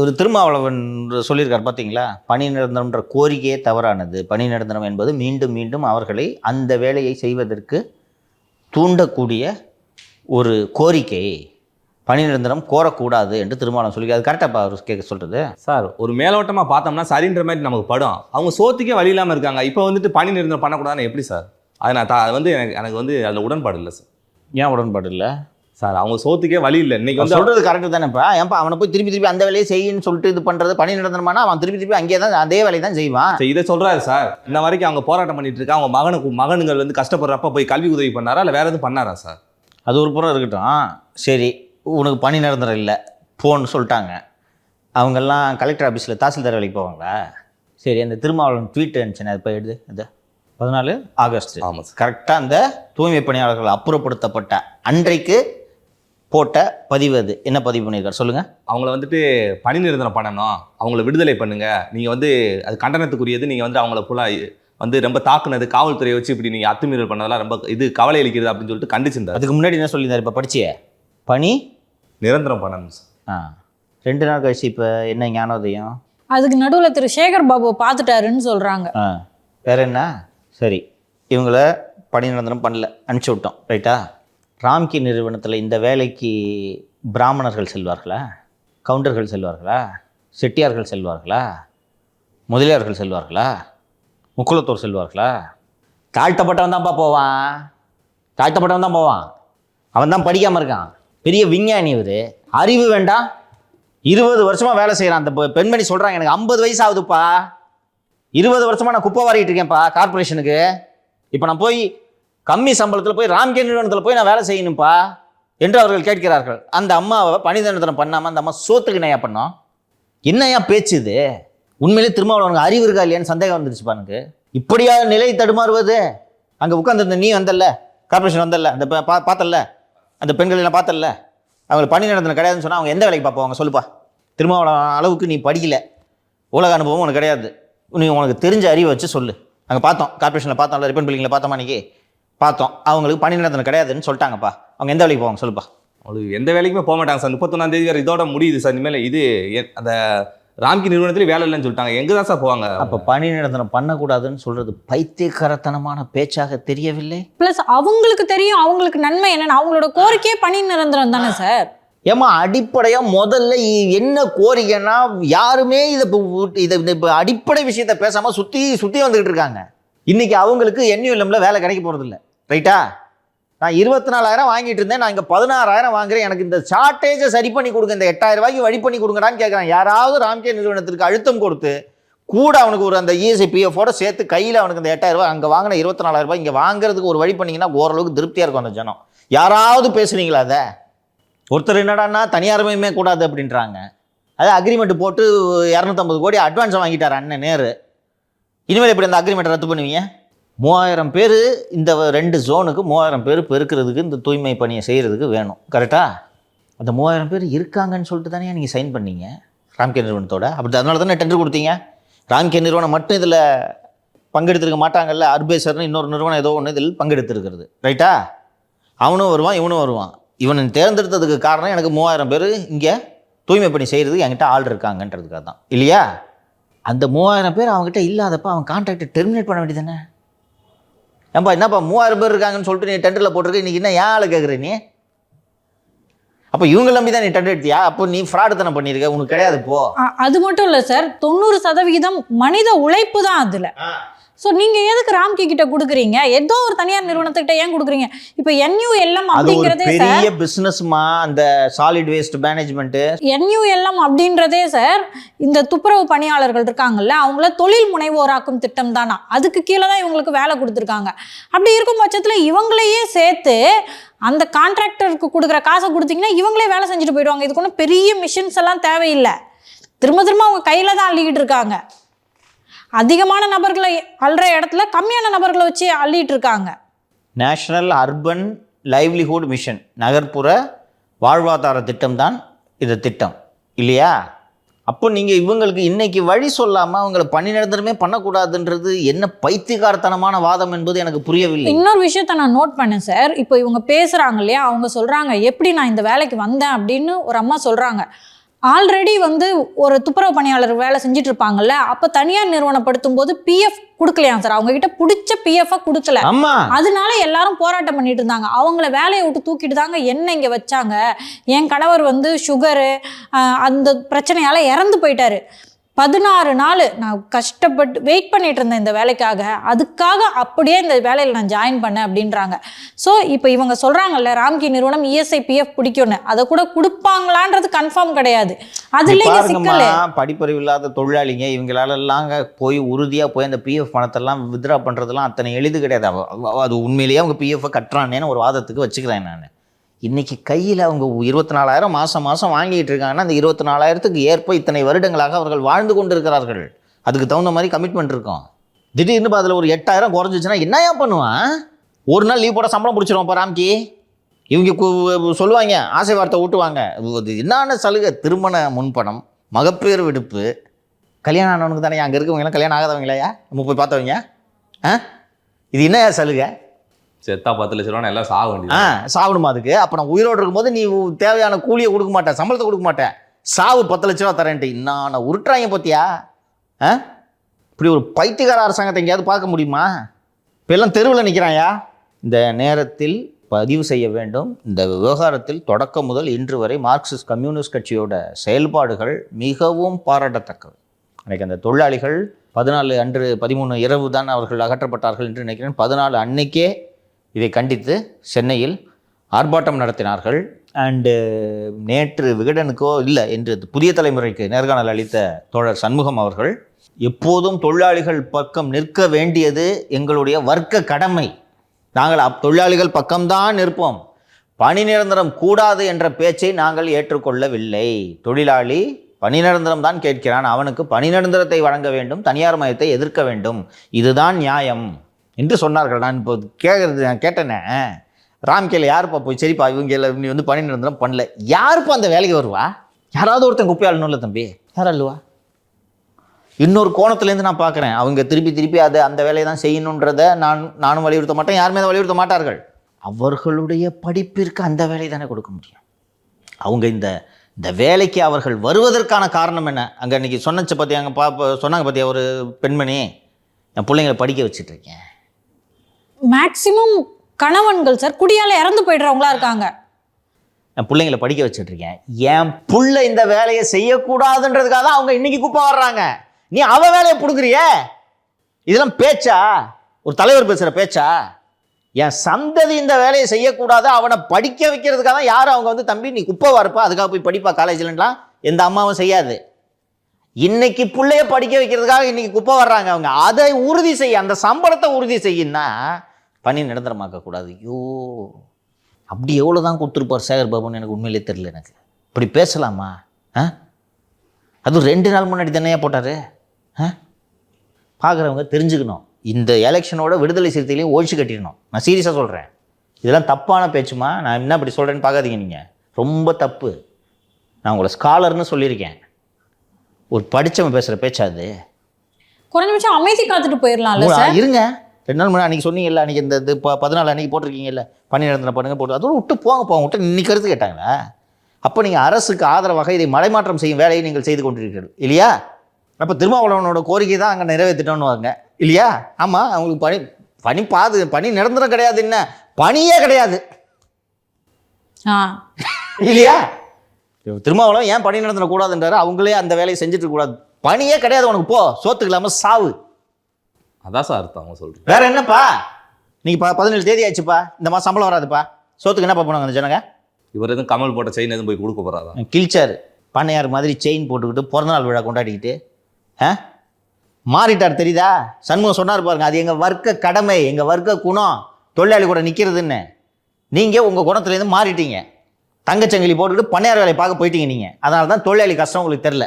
ஒரு திருமாவளவன் சொல்லியிருக்கார் பார்த்தீங்களா? பணி நிரந்தரம்ன்ற கோரிக்கையே தவறானது. பணி நிரந்தரம் என்பது மீண்டும் மீண்டும் அவர்களை அந்த வேலையை செய்வதற்கு தூண்டக்கூடிய ஒரு கோரிக்கை. பணி நிரந்தரம் கோரக்கூடாது என்று திருமாவளவன் சொல்லி அது கரெக்டாக அவர் கேட்க சொல்கிறது சார் ஒரு மேலோட்டமா பார்த்தோம்னா சரின்ற மாதிரி நமக்கு படும். அவங்க சோத்துக்கே வழி இல்லாம இருக்காங்க. இப்போ வந்துட்டு பணி நிரந்தரம் பண்ணக்கூடாதுன்னு எப்படி சார்? அது நான் அது வந்து எனக்கு எனக்கு வந்து அதில் உடன்பாடு இல்லை சார். ஏன் உடன்பாடு இல்லை? சார் அவங்க சோத்துக்கே வழி இல்லை. இன்னைக்கு வந்து சொல்கிறது கரெக்டு தானேப்பா. ஏன்ப்பா அவனை போய் திருப்பி திருப்பி அந்த வேலையை செய்யுன்னு சொல்லிட்டு இது பண்ணுறது பணி நிரந்தரமானா அவன் திருப்பி திருப்பி அங்கேயே தான் அதே வேலையை தான் செய்வான். இதை சொல்றாரு சார். இன்ன வரைக்கும் அவங்க போராட்டம் பண்ணிட்டு இருக்காங்க அவங்க மகனுக்கு மகனுங்கள் வந்து கஷ்டப்படுறப்ப போய் கல்வி உதவி பண்ணாரா இல்லை வேற எதுவும் பண்ணாரா சார்? அது ஒரு புறம் இருக்கட்டும். சரி உனக்கு பணி நிரந்தரம் இல்லை போன்னு சொல்லிட்டாங்க. அவங்கெல்லாம் கலெக்டர் ஆஃபீஸில் தாசில்தார் வேலைக்கு போவாங்களா? சரி அந்த திருமாவளவன் ட்வீட் அனுப்பிச்சேன் அது போய் எடுத்து அது. பதினாலு ஆகஸ்ட். ஆமாம் கரெக்டாக அந்த தூய்மை பணியாளர்கள் அப்புறப்படுத்தப்பட்ட அன்றைக்கு போட்ட பதிவு அது. என்ன பதிவு பண்ணியிருக்காரு? சொல்லுங்கள் அவங்கள வந்துட்டு பணி நிரந்தரம் பண்ணணும் அவங்கள விடுதலை பண்ணுங்க. நீங்க வந்து அது கண்டனத்துக்குரியது. நீங்க வந்து அவங்கள ஃபுல்லாக வந்து ரொம்ப தாக்குனது காவல்துறையை வச்சு இப்படி நீங்க அத்துமீறல் பண்ணதெல்லாம் ரொம்ப இது கவலை அளிக்கிறது அப்படின்னு சொல்லிட்டு கண்டிச்சிருந்தாரு. அதுக்கு முன்னாடி என்ன சொல்லியிருந்தார்? இப்போ படிச்சியே? பணி? நிரந்தரம் பண்ணணும் சார் ஆ. ரெண்டு நாள் கழிச்சு இப்போ என்ன ஞானோதயம்? அதுக்கு நடுவில் திரு சேகர் பாபு பார்த்துட்டாருன்னு சொல்றாங்க. ஆ. வேற என்ன? சரி. இவங்கள பணி நிரந்தரம் பண்ணல. அனுப்பிச்சி விட்டோம். ரைட்டா? ராம்கி நிறுவனத்தில் இந்த வேலைக்கு பிராமணர்கள் செல்வார்களா? கவுண்டர்கள் செல்வார்களா? செட்டியார்கள் செல்வார்களா? முதலியார்கள் செல்வார்களா? முக்குளத்தோர் செல்வார்களா? தாழ்த்தப்பட்டவன் தான்ப்பா போவான். தாழ்த்தப்பட்டவன் தான் போவான். அவன் தான் படிக்காமல் இருக்கான். பெரிய விஞ்ஞானி இவர். அறிவு வேண்டாம். இருபது வருஷமாக வேலை செய்கிறான் அந்த பெண்மணி சொல்கிறாங்க எனக்கு ஐம்பது வயசு ஆகுதுப்பா இருபது வருஷமாக நான் குப்பை வாரிட்டு இருக்கேன்ப்பா கார்ப்பரேஷனுக்கு இப்போ நான் போய் கம்மி சம்பளத்தில் போய் ராம்கே நிறுவனத்தில் போய் நான் வேலை செய்யணும்ப்பா என்று அவர்கள் கேட்கிறார்கள். அந்த அம்மாவை பணிதண்டனம் பண்ணாமல் அந்த அம்மா சோத்துக்கு என்னையா பண்ணோம்? என்னையா பேச்சு இது? உண்மையிலே திருமாவளவனுக்கு அறிவு இருக்கா இல்லையான்னு சந்தேகம் வந்துருச்சு எனக்கு. இப்படியா நிலை தடுமாறுவது? அங்கே உட்காந்துருந்த நீ வந்தல்ல? கார்ப்பரேஷன் வந்தல்ல? அந்த பா- பார்த்தல்ல? அந்த பெண்கள் எல்லாம் பார்த்தல்ல? அவங்களுக்கு பணி நடந்தன கிடையாதுன்னு சொன்னால் அவங்க எந்த வேலைக்கு பார்ப்பாங்க சொல்லுப்பா. திருமாவளவன் அளவுக்கு நீ படிக்கல. உலக அனுபவம் உனக்கு கிடையாது. நீ உனக்கு தெரிஞ்ச அறிவை வச்சு சொல்லு. அங்கே பார்த்தோம். கார்பரேஷனில் பார்த்தோம்ல ரிப்பன் பில்டிங்கில் பார்த்தோமா அன்றைக்கி பார்த்தோம். அவங்களுக்கு பணி நடந்தன கிடையாதுன்னு சொல்லிட்டாங்கப்பா. அவங்க எந்த வேலைக்கு போவாங்க சொல்லுப்பா. அவங்களுக்கு எந்த வேலைக்குமே போக மாட்டாங்க சார். முப்பத்தொன்னாம் தேதி வேறு இதோட முடியுது சார். இனிமேல் இது எ- அந்த ராம்கி நிறுவனத்திலே வேலை இல்லைன்னு சொல்லிட்டாங்க. எங்கே தான் சார் போவாங்க? அப்போ பணி நிரந்தரம் பண்ணக்கூடாதுன்னு சொல்கிறது பைத்தியக்காரத்தனமான பேச்சாக தெரியவில்லை? ப்ளஸ் அவங்களுக்கு தெரியும் அவங்களுக்கு நன்மை என்னன்னு. அவங்களோட கோரிக்கையே பணி நிரந்தரம் தானே சார்? ஏமா அடிப்படையாக முதல்ல என்ன கோரிக்கைன்னா யாருமே இதை இதை இப்போ அடிப்படை விஷயத்த பேசாமல் சுற்றி சுற்றி வந்துக்கிட்டு இருக்காங்க. இன்னைக்கு அவங்களுக்கு என்யூஎல்எம்ல வேலை கிடைக்க போகிறதில்ல ரைட்டா நான் இருபத்தி நாலாயிரம் வாங்கிட்டு இருந்தேன். நான் இங்கே பதினாறாயிரம் வாங்குறேன். எனக்கு இந்த ஷார்ட்டேஜை சரி பண்ணி கொடுங்க. இந்த எட்டாயிரம் ரூபாய்க்கு வழி பண்ணி கொடுங்கடான்னு கேட்குறேன் யாராவது ராம்கே நிறுவனத்திற்கு அழுத்தம் கொடுத்து கூட அவனுக்கு ஒரு அந்த இஎஸ்ஐ பிஎஃபோட சேர்த்து கையில் அவனுக்கு இந்த எட்டாயிரம் ரூபாய் அங்கே வாங்கின இருபத்தி நாலாயிரம் ரூபாய் இங்கே வாங்குறதுக்கு ஒரு வழி பண்ணிங்கன்னா ஓரளவுக்கு திருப்தியாக இருக்கும் அந்த ஜனம். யாராவது பேசுனீங்களா அதை? ஒருத்தர் என்னடான்னா தனியார்மையுமே கூடாது அப்படின்றாங்க. அது அக்ரிமெண்ட் போட்டு இரநூத்தம்பது கோடி அட்வான்ஸை வாங்கிட்டார் அண்ணன் நேரு. இனிமேல் எப்படி அந்த அக்ரிமெண்ட் ரத்து பண்ணுவீங்க? மூவாயிரம் பேர் இந்த ரெண்டு ஜோனுக்கு மூவாயிரம் பேர் பெருக்கிறதுக்கு இந்த தூய்மை பணியை செய்கிறதுக்கு வேணும். கரெக்டாக அந்த மூவாயிரம் பேர் இருக்காங்கன்னு சொல்லிட்டு தானே நீங்கள் சைன் பண்ணீங்க? ராம்கே நிறுவனத்தோட? அப்படி அதனால தானே டெண்டர் கொடுத்தீங்க? ராம்கே நிறுவனம் மட்டும் இதில் பங்கெடுத்திருக்க மாட்டாங்கல்ல? அர்பேசர்னு இன்னொரு நிறுவனம் ஏதோ ஒன்று இதில் பங்கெடுத்திருக்கிறது. ரைட்டா அவனும் வருவான் இவனும் வருவான். இவனை தேர்ந்தெடுத்ததுக்கு காரணம் எனக்கு மூவாயிரம் பேர் இங்கே தூய்மை பணி செய்கிறதுக்கு என்கிட்ட ஆள் இருக்காங்கன்றதுக்காக தான் இல்லையா? அந்த மூவாயிரம் பேர் அவங்ககிட்ட இல்லாதப்ப அவன் கான்ட்ராக்டை டெர்மினேட் பண்ண வேண்டியதானே ஏன்பா என்னப்பா மூவாயிரம் பேர் இருக்காங்கன்னு சொல்லிட்டு நீ டெண்டரில் போட்டிருக்க இன்னைக்கு என்ன ஏன் ஆளை கேட்குற நீ? அப்போ இவங்க நம்பி தான் நீ டெண்டர் எடுத்தியா? அப்போ நீ ஃப்ராடு தானே பண்ணியிருக்க உனக்கு கிடையாது போ. அது மட்டும் இல்லை சார் தொண்ணூறு சதவிகிதம் மனித உழைப்பு தான் அதில். ஸோ நீங்கள் எதுக்கு ராம்கி கிட்ட கொடுக்குறீங்க? ஏதோ ஒரு தனியார் நிறுவனத்துக்கிட்ட ஏன் கொடுக்குறீங்க? இப்போ என்யூஎல்எம் அப்படிங்கிறதே சார் பெரிய பிஸ்னஸ்மா அந்த சாலிட் வேஸ்ட் மேனேஜ்மெண்ட்டு என்யூஎல்எம் அப்படின்றதே சார் இந்த துப்புரவு பணியாளர்கள் இருக்காங்கல்ல அவங்கள தொழில் முனைவோராக்கும் திட்டம் தானா? அதுக்கு கீழே தான் இவங்களுக்கு வேலை கொடுத்துருக்காங்க. அப்படி இருக்கும் பட்சத்தில் இவங்களையே சேர்த்து அந்த கான்ட்ராக்டருக்கு கொடுக்குற காசை கொடுத்தீங்கன்னா இவங்களே வேலை செஞ்சுட்டு போயிடுவாங்க. இதுக்கு ஒன்றும் பெரிய மிஷின்ஸ் எல்லாம் தேவையில்லை. திரும்ப திரும்ப அவங்க கையில் தான் அள்ளிக்கிட்டு இருக்காங்க. அதிகமான நபர்களை அள்ளுற இடத்துல கம்மியான நபர்களை வச்சு அள்ளிட்டு இருக்காங்க. நேஷனல் அர்பன் லைவ்லிஹுட் மிஷன் நகர்ப்புற வாழ்வாதார திட்டம் தான் இந்த திட்டம். இல்லையா? அப்போ நீங்கள் இவங்களுக்கு இன்னைக்கு வழி சொல்லாமல் அவங்கள பணி நிரந்தரமே பண்ணக்கூடாதுன்றது என்ன பைத்தியகாரத்தனமான வாதம் என்பது எனக்கு புரியவில்லை. இன்னொரு விஷயத்த நான் நோட் பண்ணேன் சார் இப்போ இவங்க பேசுகிறாங்க இல்லையா? அவங்க சொல்கிறாங்க எப்படி நான் இந்த வேலைக்கு வந்தேன்? அப்படின்னு ஒரு அம்மா சொல்கிறாங்க ஆல்ரெடி வந்து ஒரு துப்புரவு பணியாளர் வேலை செஞ்சுட்டு இருப்பாங்கல்ல அப்போ தனியார் நிறுவனப்படுத்தும் போது பிஎஃப் கொடுக்கலையாம் சார் அவங்க கிட்ட பிடிச்ச பிஎஃப் கொடுக்கல. அதனால எல்லாரும் போராட்டம் பண்ணிட்டு இருந்தாங்க. அவங்கள வேலையை விட்டு தூக்கிட்டு தாங்க என்ன இங்க வச்சாங்க? என் கணவர் வந்து சுகரு அந்த பிரச்சனையால இறந்து போயிட்டாரு. பதினாறு நாள் நான் கஷ்டப்பட்டு வெயிட் பண்ணிட்டு இருந்தேன் இந்த வேலைக்காக. அதுக்காக அப்படியே இந்த வேலையில் நான் ஜாயின் பண்ணேன் அப்படின்றாங்க. ஸோ இப்போ இவங்க சொல்றாங்கல்ல ராம்கி நிறுவனம் E இஎஸ்ஐ பிஎஃப் பிடிக்கும்னு. அதை கூட கொடுப்பாங்களான்றது கன்ஃபார்ம் கிடையாது. அது நீ இல்லைங்க பாருங்கம்மா சிக்கல். படிப்பறிவு இல்லாத தொழிலாளிங்க இவங்களால எல்லாம் போய் உறுதியா போய் அந்த பிஎஃப் பணத்தெல்லாம் வித்ரா பண்றதெல்லாம் அத்தனை எளிது கிடையாது. அது உண்மையிலேயே அவங்க பிஎஃப் கட்டுறானேன்னு ஒரு வாதத்துக்கு வச்சுக்கிறேன் நான். இன்றைக்கி கையில் அவங்க இருபத்தி நாலாயிரம் மாதம் மாதம் வாங்கிட்டு இருக்காங்கன்னா அந்த இருபத்தி நாலாயிரத்துக்கு ஏற்ப இத்தனை வருடங்களாக அவர்கள் வாழ்ந்து கொண்டிருக்கிறார்கள். அதுக்கு தகுந்த மாதிரி கமிட்மெண்ட் இருக்கும். திடீர்னு அதில் ஒரு எட்டாயிரம் குறைஞ்சிச்சுன்னா என்னையா பண்ணுவான்? ஒரு நாள் லீவ் போட சம்பளம் பிடிச்சிருவோம் ராம்கி இவங்க கு- சொல்லுவாங்க ஆசை வார்த்தை ஊட்டுவாங்க. இது என்னென்ன சலுகை? திருமண முன்பணம் மகப்பேறு விடுப்பு. கல்யாணம் ஆனவனுக்கு தானே அங்கே இருக்கவங்களாம் கல்யாணம் ஆகாதவங்களையா நம்ம போய் பார்த்தவங்க? ஆ? இது என்ன சலுகை? செத்தா பத்து லட்ச ரூபா எல்லாம் சாக ஆ சாகணுமா அதுக்கு? அப்போ நான் உயிரோடு இருக்கும்போது நீ தேவையான கூலியை கொடுக்க மாட்டேன் சம்பளத்தை கொடுக்க மாட்டேன். சாவு பத்து லட்ச ரூபா தரேன்ட்டு. நான் உருட்டுறாங்க பார்த்தியா ஆ? இப்படி ஒரு பைத்தியக்கார அரசாங்கத்தை எங்கேயாவது பார்க்க முடியுமா? இப்போ எல்லாம் தெருவில் நிற்கிறாயா இந்த நேரத்தில் பதிவு செய்ய வேண்டும். இந்த விவகாரத்தில் தொடக்கம் முதல் இன்று வரை மார்க்சிஸ்ட் கம்யூனிஸ்ட் கட்சியோட செயல்பாடுகள் மிகவும் பாராட்டத்தக்கவை. அன்றைக்கி அந்த தொழிலாளிகள் பதினாலு அன்று பதிமூணு இரவு தான் அவர்கள் அகற்றப்பட்டார்கள் என்று நினைக்கிறேன். பதினாலு அன்னைக்கே இதை கண்டித்து சென்னையில் ஆர்ப்பாட்டம் நடத்தினார்கள். அண்டு uh, நேற்று விகடனுக்கோ இல்லை என்று புதிய தலைமுறைக்கு நேர்காணல் அளித்த தோழர் சண்முகம் அவர்கள் எப்போதும் தொழிலாளிகள் பக்கம் நிற்க வேண்டியது எங்களுடைய வர்க்க கடமை. நாங்கள் அப் தொழிலாளிகள் பக்கம்தான் நிற்போம். பணி நிரந்தரம் கூடாது என்ற பேச்சை நாங்கள் ஏற்றுக்கொள்ளவில்லை. தொழிலாளி பணி நிரந்தரம் தான் கேட்கிறான். அவனுக்கு பணி நிரந்தரத்தை வழங்க வேண்டும் தனியார் மயத்தை எதிர்க்க வேண்டும். இதுதான் நியாயம். என்று சொன்னார்கள். நான் இப்போ கேட்கறது நான் கேட்டேனே ராம்கேல யாருப்பா போய் சரிப்பா இவங்க எல்லாம் நீ வந்து பணி நிரந்தரம் பண்ணல. யாருப்பா அந்த வேலைக்கு வருவா? யாராவது ஒருத்தன் குப்பையாளனும் தம்பி. யாரா இன்னொரு கோணத்துலேருந்து நான் பார்க்குறேன். அவங்க திருப்பி திருப்பி அதை அந்த வேலையை தான் செய்யணுன்றதை நான் நானும் வலியுறுத்த மாட்டேன். யாருமே அதை வலியுறுத்த மாட்டார்கள். அவர்களுடைய படிப்பிற்கு அந்த வேலையை தானே கொடுக்க முடியும். அவங்க இந்த இந்த வேலைக்கு அவர்கள் வருவதற்கான காரணம் என்ன? அங்கே இன்னைக்கு சொன்னச்ச பற்றி அங்கே பா சொன்னாங்க பார்த்தியா ஒரு பெண்மணி என் பிள்ளைங்களை படிக்க வச்சிட்டு இருக்கேன் மேக்சிமம் கணவன்கள் சார் குடியால இறந்து போயிடுறவங்களா இருக்காங்க. என் பிள்ளைங்களை படிக்க வச்சுட்ருக்கேன் என் புள்ள இந்த வேலையை செய்யக்கூடாதுன்றதுக்காக தான் அவங்க இன்னைக்கு குப்பை வர்றாங்க. நீ அவ வேலையை பிடுக்குறியே இதெல்லாம் பேச்சா? ஒரு தலைவர் பேசுகிற பேச்சா? என் சந்ததி இந்த வேலையை செய்யக்கூடாது அவனை படிக்க வைக்கிறதுக்காக தான் யாரும் அவங்க வந்து தம்பி நீ குப்பை வரப்பா அதுக்காக போய் படிப்பா காலேஜ்லலாம் எந்த அம்மாவும் செய்யாது. இன்னைக்கு பிள்ளைய படிக்க வைக்கிறதுக்காக இன்னைக்கு குப்பை வர்றாங்க அவங்க. அதை உறுதி செய்ய அந்த சம்பளத்தை உறுதி செய்யின்னா பணி நிரந்தரமாக்க கூடாது ஐயோ அப்படி எவ்வளோ தான் கொடுத்துருப்பார் சேகர் பாபுன்னு எனக்கு உண்மையிலே தெரியல எனக்கு. இப்படி பேசலாமா? ஆ? அதுவும் ரெண்டு நாள் முன்னாடி தானே போட்டார்? ஆ? பார்க்குறவங்க தெரிஞ்சுக்கணும். இந்த எலெக்ஷனோட விடுதலை சிறுத்தைகளையும் ஒழிச்சு கட்டிடணும். நான் சீரியஸாக சொல்கிறேன் இதெல்லாம் தப்பான பேச்சுமா? நான் என்ன இப்படி சொல்கிறேன்னு பார்க்காதீங்க நீங்கள் ரொம்ப தப்பு. நான் உங்களை ஸ்காலர்னு சொல்லியிருக்கேன். ஒரு படித்தவன் பேசுகிற பேச்சா அது? குறைஞ்சபட்சம் அமைதி காத்துட்டு போயிடலாம்ல இருங்க. ரெண்டு நாள் முன்னாடி அன்றைக்கி சொன்னீங்கல்ல அன்றைக்கி இந்த இது ப- பதினாலு அன்றைக்கி போட்டிருக்கீங்கல்ல பணி நிரந்தரம் பண்ணுங்க போட்டு அதோட விட்டு போங்க போங்க விட்டு இன்னைக்கு கருத்து கேட்டாங்களா? அப்போ நீங்கள் அரசுக்கு ஆதரவாக இதை மடைமாற்றம் செய்யும் வேலையை நீங்கள் செய்து கொண்டிருக்கிறீர்கள் இல்லையா? அப்போ திருமாவளவனோட கோரிக்கை தான் அங்கே நிறைவேற்றிட்டோன்னு வாங்க இல்லையா? ஆமாம் அவங்களுக்கு பணி பணி பாது பணி நிரந்தரம் கிடையாது என்ன? பணியே கிடையாது. ஆ. இல்லையா? திருமாவளவன் ஏன் பணி நிரந்தரம் கூடாதுன்றாரு? அவங்களே அந்த வேலையை செஞ்சுட்டு கூடாது பணியே கிடையாது உனக்கு போ சோத்துக்கு இல்லாமல் சாவு. அதான் சார் அர்த்தம் அவங்க சொல்றேன் வேற என்னப்பா? இன்னைக்கு ப பதினேழு தேதி ஆச்சுப்பா இந்த மாதம் சம்பளம் வராதுப்பா. சோத்துக்கு என்னப்பா பண்ணுவாங்க அந்த ஜனங்க? இவர் எதுவும் கமல் போட்ட செயின் எதுவும் போய் கொடுக்க போறாரா? கிழிச்சார். பண்ணையார் மாதிரி செயின் போட்டுக்கிட்டு பிறந்தநாள் விழா கொண்டாடிக்கிட்டு. ஆ? மாறிட்டார் தெரியுதா? சண்முகம் சொன்னார் பாருங்க அது எங்கள் வர்க்க கடமை எங்கள் வர்க்க குணம். தொழிலாளி கூட நிற்கிறதுன்னு நீங்கள் உங்கள் குணத்துலேருந்து மாறிட்டீங்க. தங்கச்சங்கிலி போட்டுக்கிட்டு பண்ணையார் வேலையை பார்க்க போயிட்டீங்க நீங்கள் அதனால தான் தொழிலாளி கஷ்டம் உங்களுக்கு தெரில